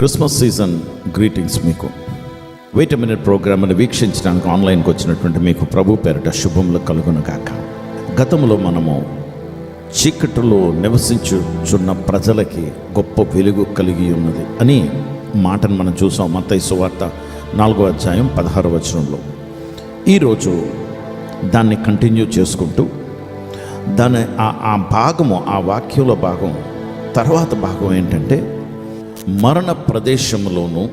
Christmas season greetings మీకు. Wait minute ప్రోగ్రామ్ని వీక్షించడానికి ఆన్లైన్కి వచ్చినటువంటి మీకు ప్రభు పేరిట శుభములు కలుగును గతంలో మనము చీకటిలో నివసించుచున్న ప్రజలకి గొప్ప వెలుగు కలిగి ఉన్నది అని మాటను మనం చూసాం. మత్తయి సువార్త నాలుగో అధ్యాయం పదహారు వచనంలో. ఈరోజు దాన్ని కంటిన్యూ చేసుకుంటూ దాని ఆ భాగము ఆ వాక్యంలో భాగం తర్వాత భాగం ఏంటంటే మరణ ప్రదేశంలోనూ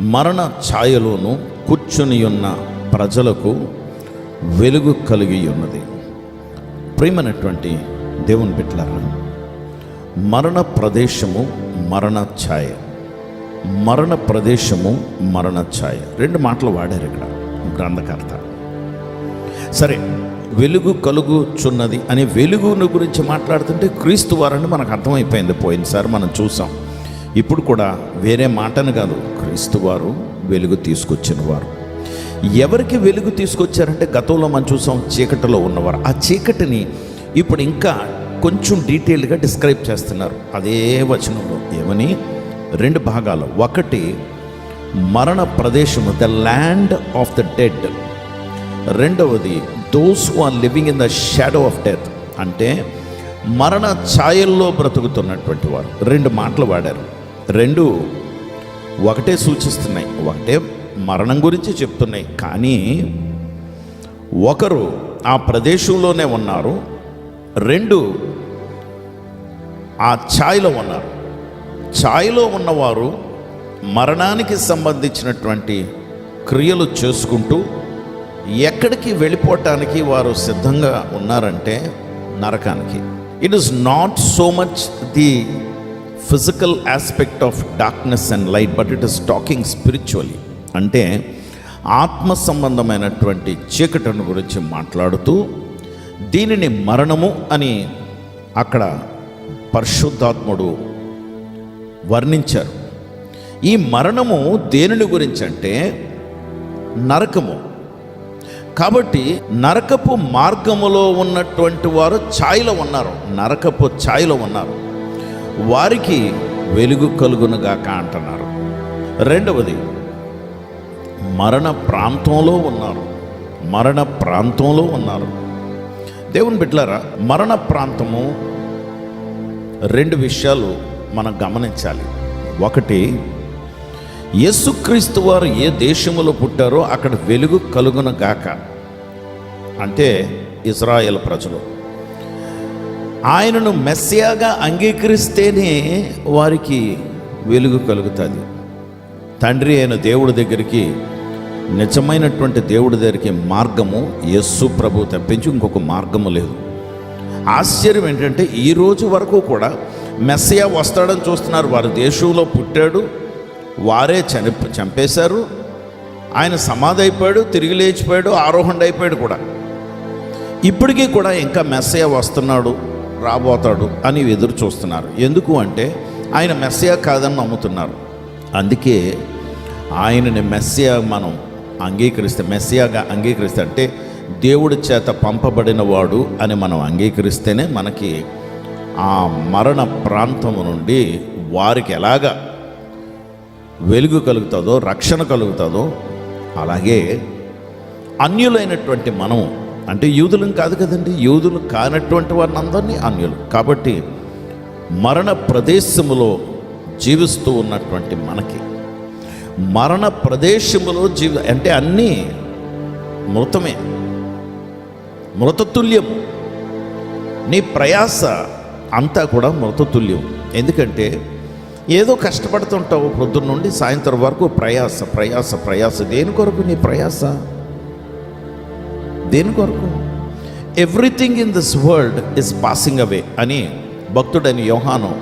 మరణ ఛాయలోనూ కూర్చుని ఉన్న ప్రజలకు వెలుగు కలిగి ఉన్నది ప్రియమైనటువంటి దేవుని బిడ్డలారా మరణ ప్రదేశము మరణ ఛాయ. మరణ ప్రదేశము మరణ ఛాయ. రెండు మాటలు వాడారు ఇక్కడ గ్రంథకర్త. సరే వెలుగు కలుగుచున్నది అనే వెలుగును గురించి మాట్లాడుతుంటే క్రీస్తు వారని మనకు అర్థమైపోయింది పోయినసారి మనం చూసాం. ఇప్పుడు కూడా వేరే మాటను కాదు క్రీస్తు వారు వెలుగు తీసుకొచ్చిన వారు. ఎవరికి వెలుగు తీసుకొచ్చారంటే గతంలో మనం చూసాం చీకటిలో ఉన్నవారు. ఆ చీకటిని ఇప్పుడు ఇంకా కొంచెం డీటెయిల్గా డిస్క్రైబ్ చేస్తున్నారు. అదే వచనంలో. ఏమని? రెండు భాగాలు. ఒకటి మరణ ప్రదేశము the land of the dead. రెండవది those who are living in the shadow of death అంటే మరణ ఛాయల్లో బ్రతుకుతున్నటువంటి వారు. రెండు మాటలు వాడారు. రెండు ఒకటే సూచిస్తున్నాయి ఒకటే మరణం గురించి చెప్తున్నాయి. కానీ ఒకరు ఆ ప్రదేశంలోనే ఉన్నారు రెండు ఆ ఛాయ్లో ఉన్నారు. ఛాయ్లో ఉన్నవారు మరణానికి సంబంధించినటువంటి క్రియలు చేసుకుంటూ ఎక్కడికి వెళ్ళిపోవటానికి వారు సిద్ధంగా ఉన్నారంటే నరకానికి. It is not so much the physical aspect of darkness and light but it is talking spiritually. అంటే ఆత్మ సంబంధమైనటువంటి చీకటిని గురించి మాట్లాడుతూ దీనిని మరణము అని అక్కడ పరిశుద్ధాత్ముడు వర్ణించారు. ఈ మరణము దేనిని గురించి అంటే నరకము. కాబట్టి నరకపు మార్గములో ఉన్నటువంటి వారు ఛాయలో ఉన్నారు నరకపు ఛాయలో ఉన్నారు. వారికి వెలుగు కలుగునుగాక అంటున్నారు. రెండవది మరణ ప్రాంతంలో ఉన్నారు. మరణ ప్రాంతంలో ఉన్నారు. దేవుని బిడ్డలారా మరణ ప్రాంతము రెండు విషయాలు మనం గమనించాలి. ఒకటి యేసుక్రీస్తు వారు ఏ దేశంలో పుట్టారో అక్కడ వెలుగు కలుగునగాక. అంటే ఇజ్రాయెల్ ప్రజలు. ఆయనను మెస్సియాగా అంగీకరిస్తేనే వారికి వెలుగు కలుగుతుంది. తండ్రి అయిన దేవుడి దగ్గరికి నిజమైనటువంటి దేవుడి దగ్గరికి మార్గము యస్సు ప్రభు తప్పించి ఇంకొక మార్గము లేదు. ఆశ్చర్యం ఏంటంటే ఈ రోజు వరకు కూడా మెస్సియా వస్తాడని చూస్తున్నారు. వారి దేశంలో పుట్టాడు వారే చని చంపేశారు ఆయన సమాధి అయిపోయాడు తిరిగి లేచిపోయాడు ఆరోహణ అయిపోయాడు కూడా. ఇప్పటికీ కూడా ఇంకా మెస్సయ వస్తున్నాడు. రాబోతాడు అని ఎదురు చూస్తున్నారు. ఎందుకు అంటే ఆయన మెస్సియా కాదని నమ్ముతున్నారు. అందుకే ఆయనని మెస్సియా మనం అంగీకరిస్తే మెస్సియాగా అంగీకరిస్తే అంటే దేవుడి చేత పంపబడిన వాడు అని మనం అంగీకరిస్తేనే మనకి ఆ మరణ ప్రాంతం నుండి వారికి ఎలాగా వెలుగు కలుగుతుందో రక్షణ కలుగుతుందో అలాగే అన్యులైనటువంటి మనం అంటే యూదులను కాదు కదండి. యూదులు కానటువంటి వారిని అందరినీ అన్యులు. కాబట్టి మరణ ప్రదేశములో జీవిస్తూ ఉన్నటువంటి మనకి మరణ ప్రదేశములో జీవి అంటే అన్నీ మృతమే. మృతతుల్యం. నీ ప్రయాస అంతా కూడా మృతతుల్యం. ఎందుకంటే ఏదో కష్టపడుతుంటావు పొద్దున్న నుండి సాయంత్రం వరకు ప్రయాస ప్రయాస ప్రయాస. దేని కొరకు నీ ప్రయాస? దేని కొరకు? Everything in this world is passing away అని భక్తుడైన యోహాను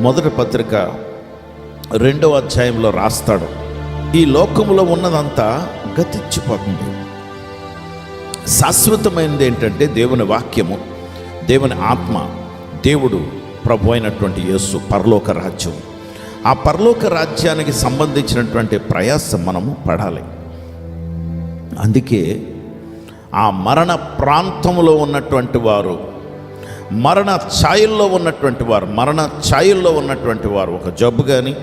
మొదటి పత్రిక రెండవ అధ్యాయంలో రాస్తాడు. ఈ లోకంలో ఉన్నదంతా గతించిపోతుంది. శాశ్వతమైనది ఏంటంటే దేవుని వాక్యము దేవుని ఆత్మ దేవుడు ప్రభు అయినటువంటి యేసు పరలోక రాజ్యం. ఆ పరలోక రాజ్యానికి సంబంధించినటువంటి ప్రయాసం మనము పడాలి. అందుకే ఆ మరణ ప్రాంతంలో ఉన్నటువంటి వారు మరణ ఛాయల్లో ఉన్నటువంటి వారు మరణ ఛాయల్లో ఉన్నటువంటి వారు. ఒక జబ్బు కానీ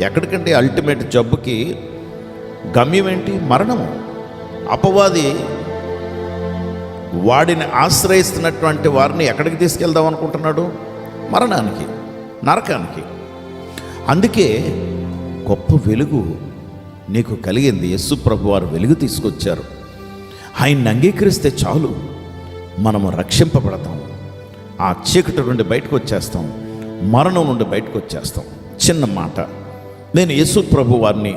ఎక్కడికంటే అల్టిమేట్ జబ్బుకి గమ్యం ఏంటి? మరణము. అపవాది వాడిని ఆశ్రయిస్తున్నటువంటి వారిని ఎక్కడికి తీసుకెళ్దాం అనుకుంటున్నాడు? మరణానికి నరకానికి. అందుకే గొప్ప వెలుగు నీకు కలిగింది. యస్సు ప్రభు వారు వెలుగు తీసుకొచ్చారు. ఆయన్ని అంగీకరిస్తే చాలు. మనము రక్షింపబడతాం. ఆ చీకటి నుండి బయటకు వచ్చేస్తాం మరణం నుండి బయటకు వచ్చేస్తాం చిన్న మాట. నేను యేసు ప్రభు వారిని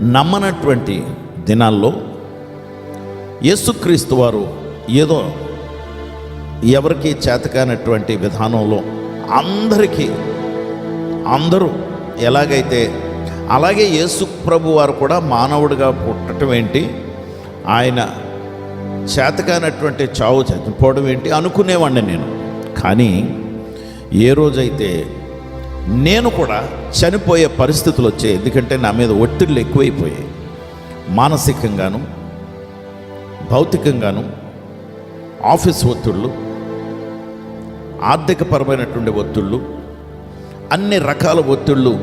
నమ్మనటువంటి దినాల్లో యేసుక్రీస్తు వారు ఏదో ఎవరికి చేతకానటువంటి విధానంలో అందరికీ అందరూ ఎలాగైతే అలాగే యేసు ప్రభు వారు కూడా మానవుడిగా పుట్టడం ఏంటి? ఆయన చేతకానటువంటి చావు చచ్చిపోవడం ఏంటి? అనుకునేవాడిని నేను. కానీ ఏ రోజైతే నేను కూడా చనిపోయే పరిస్థితులు వచ్చాయి ఎందుకంటే నా మీద ఒత్తిళ్ళు ఎక్కువైపోయాయి. మానసికంగాను భౌతికంగాను ఆఫీస్ ఒత్తిళ్ళు ఆర్థికపరమైనటువంటి ఒత్తిళ్ళు అన్ని రకాల ఒత్తిళ్ళు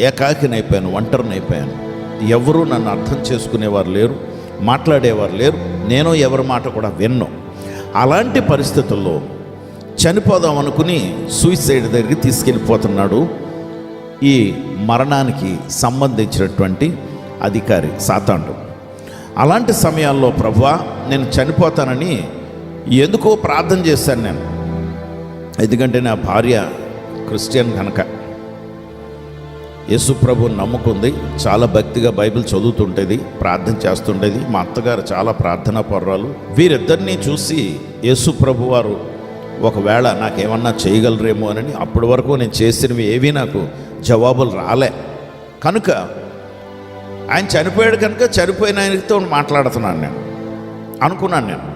ఏకాకినైపోయాను ఒంటరినైపోయాను. ఎవరూ నన్ను అర్థం చేసుకునేవారు లేరు మాట్లాడేవారు లేరు. నేను ఎవరి మాట కూడా విన్ను. అలాంటి పరిస్థితుల్లో చనిపోదాం అనుకుని సూసైడ్ దగ్గరికి తీసుకెళ్ళిపోతున్నాడు. ఈ మరణానికి సంబంధించినటువంటి అధికారి సాతాండు అలాంటి సమయాల్లో ప్రభువా నేను చనిపోతానని ఎందుకో ప్రార్థన చేశాను నేను. ఎందుకంటే నా భార్య క్రిస్టియన్ కనుక యేసు ప్రభు నమ్ముకుంది. చాలా భక్తిగా బైబిల్ చదువుతుంటేది ప్రార్థన చేస్తుండేది మా అత్తగారు చాలా ప్రార్థనా పర్రాలు. వీరిద్దరిని చూసి యేసు ప్రభు వారు ఒకవేళ నాకేమన్నా చేయగలరేమో అని అప్పటి వరకు నేను చేసినవి ఏవి నాకు జవాబులు రాలే. కనుక ఆయన చనిపోయాడు కనుక చనిపోయిన ఆయనతో మాట్లాడుతున్నాను నేను. అనుకున్నాను నేను.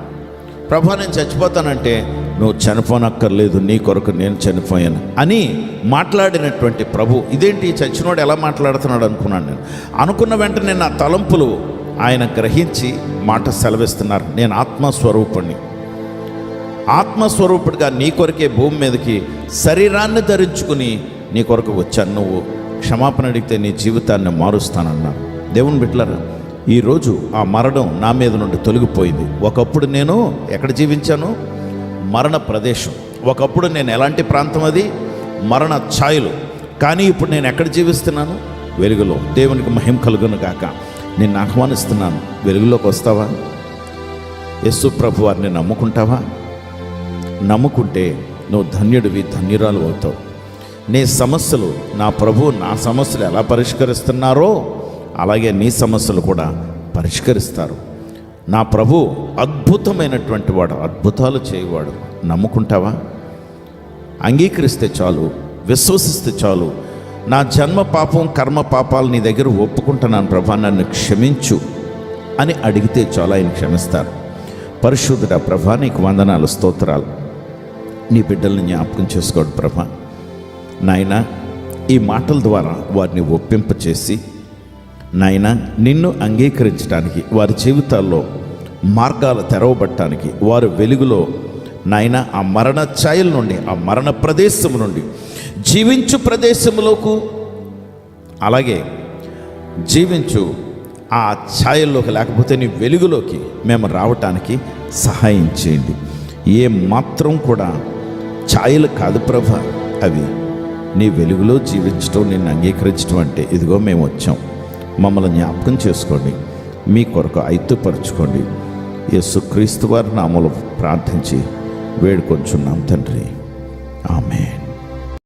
ప్రభా నేను చచ్చిపోతానంటే నువ్వు చనిపోనక్కర్లేదు నీ కొరకు నేను చనిపోయాను అని మాట్లాడినటువంటి ప్రభు. ఇదేంటి? చచ్చినోడు ఎలా మాట్లాడుతున్నాడు అనుకున్నాను నేను. అనుకున్న వెంటనే నా తలంపులు ఆయన గ్రహించి మాట సెలవిస్తున్నారు. నేను ఆత్మస్వరూపుణ్ణి. ఆత్మస్వరూపుడిగా నీ కొరకే భూమి మీదకి శరీరాన్ని ధరించుకుని నీ కొరకు వచ్చాను. నువ్వు క్షమాపణ అడిగితే నీ జీవితాన్ని మారుస్తానన్నాను. దేవుని బిట్లరా ఈరోజు ఆ మరణం నా మీద నుండి తొలగిపోయింది. ఒకప్పుడు నేను ఎక్కడ జీవించాను? మరణ ప్రదేశం. ఒకప్పుడు నేను ఎలాంటి ప్రాంతం అది? మరణ ఛాయలు. కానీ ఇప్పుడు నేను ఎక్కడ జీవిస్తున్నాను? వెలుగులో. దేవునికి మహిం కలుగును గాక. నిన్ను ఆహ్వానిస్తున్నాను. వెలుగులోకి వస్తావా? యస్సు ప్రభు వారిని నమ్ముకుంటావా? నమ్ముకుంటే నువ్వు ధన్యుడివి ధన్యురాలు అవుతావు. నీ సమస్యలు నా ప్రభు నా సమస్యలు ఎలా పరిష్కరిస్తున్నారో అలాగే నీ సమస్యలు కూడా పరిష్కరిస్తారు. నా ప్రభు అద్భుతమైనటువంటి వాడు అద్భుతాలు చేయవాడు. నమ్ముకుంటావా? అంగీకరిస్తే చాలు విశ్వసిస్తే చాలు. నా జన్మ పాపం కర్మ పాపాలు నీ దగ్గర ఒప్పుకుంటున్నాను ప్రభా నన్ను క్షమించు అని అడిగితే చాలు ఆయన క్షమిస్తారు. పరిశుద్ధుడ ప్రభా నీకు వందనాలు స్తోత్రాలు. నీ బిడ్డల్ని జ్ఞాపకం చేసుకోడు ప్రభా. నాయన ఈ మాటల ద్వారా వారిని ఒప్పింపచేసి నాయన నిన్ను అంగీకరించడానికి వారి జీవితాల్లో మార్గాలు తెరవబట్టడానికి వారు వెలుగులో నాయన ఆ మరణ ఛాయల నుండి ఆ మరణ ప్రదేశం నుండి జీవించు ప్రదేశంలోకు అలాగే జీవించు ఆ ఛాయల్లోకి లేకపోతే నీ వెలుగులోకి మేము రావటానికి సహాయం చేయండి. ఏ మాత్రం కూడా ఛాయలు కాదు ప్రభ అవి నీ వెలుగులో జీవించడం నిన్ను అంగీకరించడం అంటే ఇదిగో మేము వచ్చాం. మమ్మల్ని జ్ఞాపకం చేసుకోండి. మీ కొరకు ఐత్తుపరచుకోండి యేసుక్రీస్తు వారి నామలు ప్రార్థించి వేడుకొంచున్నాం తండ్రి. ఆమెన్.